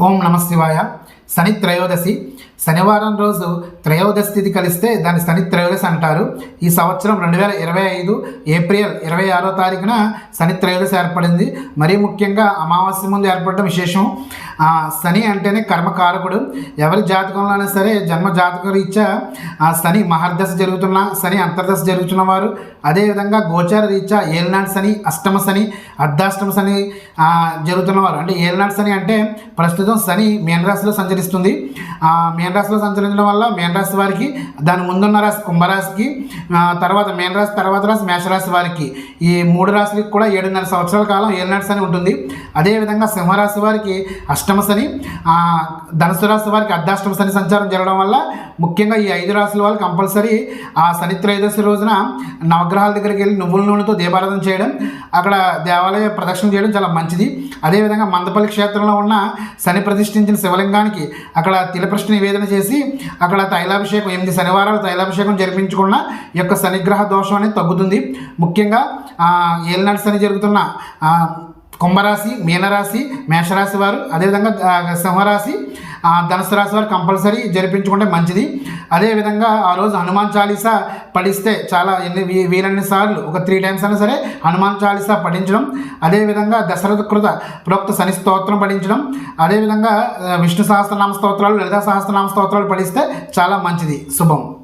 ఓం నమ శివాయ. శని త్రయోదశి. శనివారం రోజు త్రయోదశి తిథి కలిస్తే దాన్ని శని త్రయోదశి అంటారు. ఈ సంవత్సరం రెండు వేల ఇరవై ఐదు ఏప్రిల్ ఇరవై ఆరో తారీఖున శని త్రయోదశి ఏర్పడింది. మరీ ముఖ్యంగా అమావాస్య ముందు ఏర్పడడం విశేషం. శని అంటేనే కర్మకారకుడు. ఎవరి జాతకంలోనే సరే జన్మ జాతక రీత్యా ఆ శని మహర్దశ జరుగుతున్న శని అంతర్దశ జరుగుతున్న వారు. అదేవిధంగా గోచార రీత్యా ఏలినాటి శని అష్టమ శని అర్ధాష్టమ శని జరుగుతున్నవారు అంటే ఏలినాటి శని అంటే ప్రస్తుతం శని మీనరాశిలో సంచరిస్తుంది. మీన మీనరాశిలో సంచరించడం వల్ల మీనరాశి వారికి దాని ముందున్న రాశి కుంభరాశికి తర్వాత మీనరాశి తర్వాత రాశి మేషరాశి వారికి ఈ మూడు రాశులకి కూడా ఏడున్నర సంవత్సరాల కాలం ఏలినాటి శని ఉంటుంది. అదేవిధంగా సింహరాశి వారికి అష్టమ శని ధనుసు రాశి వారికి అర్ధాష్టమ శని సంచారం జరగడం వల్ల ముఖ్యంగా ఈ ఐదు రాశుల వాళ్ళు కంపల్సరీ ఆ శని త్రయోదశి రోజున నవగ్రహాల దగ్గరికి వెళ్ళి నువ్వుల నూనెతో దీపారాధన చేయడం అక్కడ దేవాలయ ప్రదక్షిణ చేయడం చాలా మంచిది. అదేవిధంగా మందపల్లి క్షేత్రంలో ఉన్న శని ప్రతిష్ఠించిన శివలింగానికి అక్కడ తిలపృష్ణ నివేదన చేసి అక్కడ తైలాభిషేకం ఎనిమిది శనివారాలు తైలాభిషేకం జరిపించుకున్న ఈ యొక్క శనిగ్రహ దోషం అనేది తగ్గుతుంది. ముఖ్యంగా ఆ, ఏలినాటి శని జరుగుతున్న ఆ, కుంభరాశి మీనరాశి మేషరాశి వారు అదేవిధంగా సింహరాశి ధనుసు రాశి వారు కంపల్సరీ జరిపించుకుంటే మంచిది. అదేవిధంగా ఆ రోజు హనుమాన్ చాలీసా పఠిస్తే చాలా ఎన్ని వీ- వీలన్ని సార్లు ఒక త్రీ టైమ్స్ అయినా సరే హనుమాన్ చాలీసా పఠించడం. అదేవిధంగా దశరథ కృత ప్రోక్త శని స్తోత్రం పఠించడం. అదేవిధంగా విష్ణు సహస్రనామ స్తోత్రాలు లలితా సహస్రనామ స్తోత్రాలు పఠిస్తే చాలా మంచిది. శుభం.